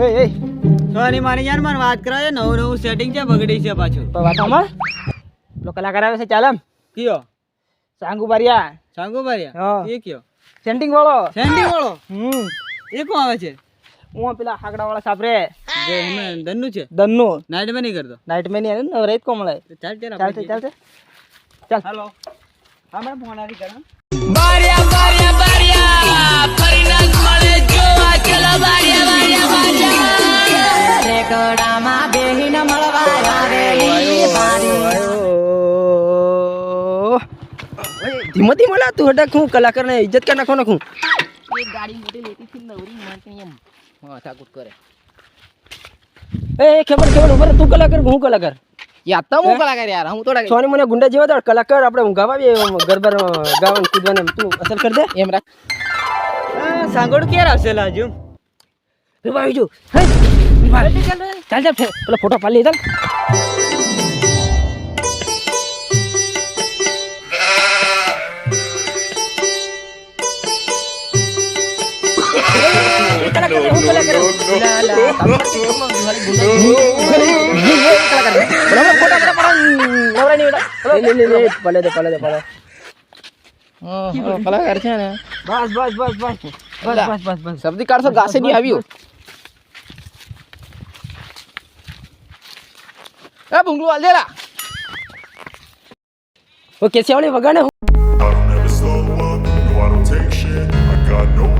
Sorry મારી યાર મને વાત કરાવે નવું નવું સેટિંગ છે બગડી છે પાછું. તો વાતોમાં પેલો કલાકાર આવે છે ચાલમ કયો? સાંગુ બારિયા સાંગુ બારિયા હા. એ કયો? સેન્ટિંગ વાળો. સેન્ટિંગ વાળો? હમ. એ કોણ આવે છે? હું પેલા હાકડા વાળા સાપરે. જે ધનનું છે? દનનો નાઈટમાં નહીં કરતો. નાઈટ મેં નહીં આવ્યું ને કો મળે ચાલ ચાલ હાલો. હા મેડમ ફોન આવી કરો ધીમો ધીમો લા તું હટક હું કલાકાર ને ઇજ્જત કર નાખો નાખું. એ ખબર ખબર ઉપર તું કલાકાર હું કલાકાર. યાર તો હું કલાકાર યાર હું થોડા સોની મને ગુંડા જેવા તો કલાકાર આપણે ઊંઘાવા આવીએ ગરબા ગાવાનું કૂદવાનું તું અસર કર દે. એમ રાખ. સાંગોડ ક્યારે આવશે લાજુ? રે ભાઈ જો હે? ચાલ ચાલ પેલો ફોટો પાડી લે ચાલ. ભલે દે ભલે દે ભલે કલાકાર છે ને. બસ બસ બસ બસ. બસ બસ બસ બસ. શબ્દી કાઢશો ઘાસે નહીં આવ્યું? એ ભૂંગળું હાલ દેલા વગાડે હું. I don't ever slow up, no I don't take shit. I got no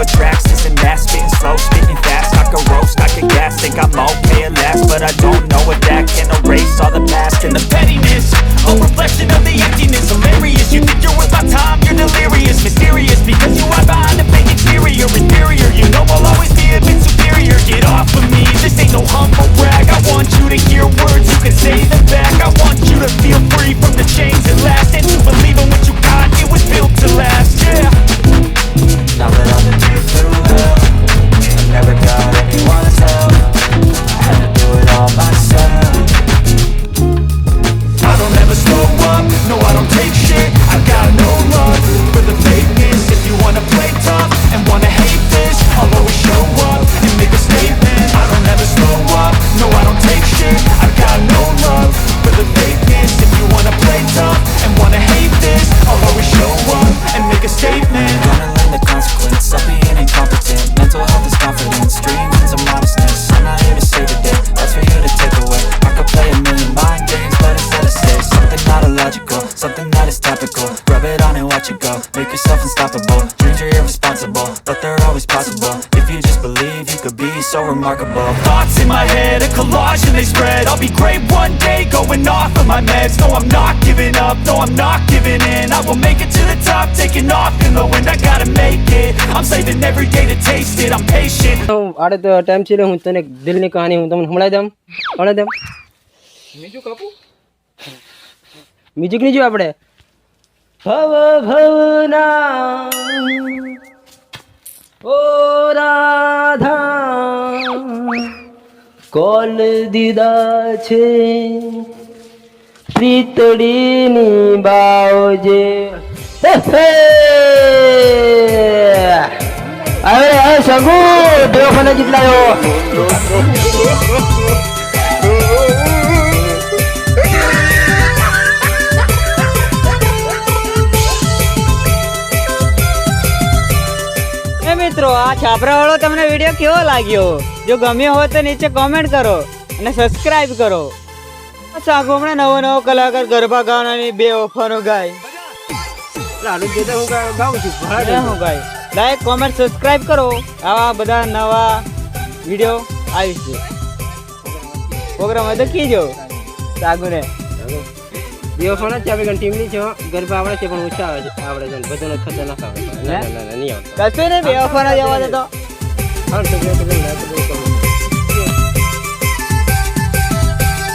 for trap. something that is topical Rub it on and watch it go, make yourself unstoppable Dreams are irresponsible, but they're always possible If you just believe, you could be so remarkable Thoughts in my head, a collage and they spread I'll be great one day, going off of my meds No, I'm not giving up, no, I'm not giving in I will make it to the top, taking off in the wind I gotta make it, I'm saving every day to taste it I'm patient હું આડે તો time છે એટલે હું તને એક દિલની કહાની હું તમને સંભળાવી દઉં સંભળાવી દઉં બીજું કપું મ્યુઝિક નહીં જોયું આપણે? ભવ ભવના. ઓ રાધા. કોલ દીદા છે. પ્રીતડીની બાવજે. હવે સગુ દેવખાને જીતલાયો આ છાપરા વાળો તમને વીડિયો કેવો લાગ્યો? જો ગમ્યો હોય તો નીચે કોમેન્ટ કરો અને સબસ્ક્રાઇબ કરો. સાગો હમણાં નવો નવો કલાકાર ગરબા ગાવાની બે ઓફરો ગાય. હું ગાય. લાઈક કોમેન્ટ સબસ્ક્રાઇબ કરો. આવા બધા નવા વીડિયો આવી છે પ્રોગ્રામ હોય તો કીજો. સાગુને. બેવફાના છે આપણે ટીમની છે ગરબા આવડે છે પણ ઓછા આવે છે આવડે છે ભજન ખતરનાક આવે ના ના ના નહીં આવડતા કશું નહીં બે ઓફર જ આવવા દેતો હા તો તો તો.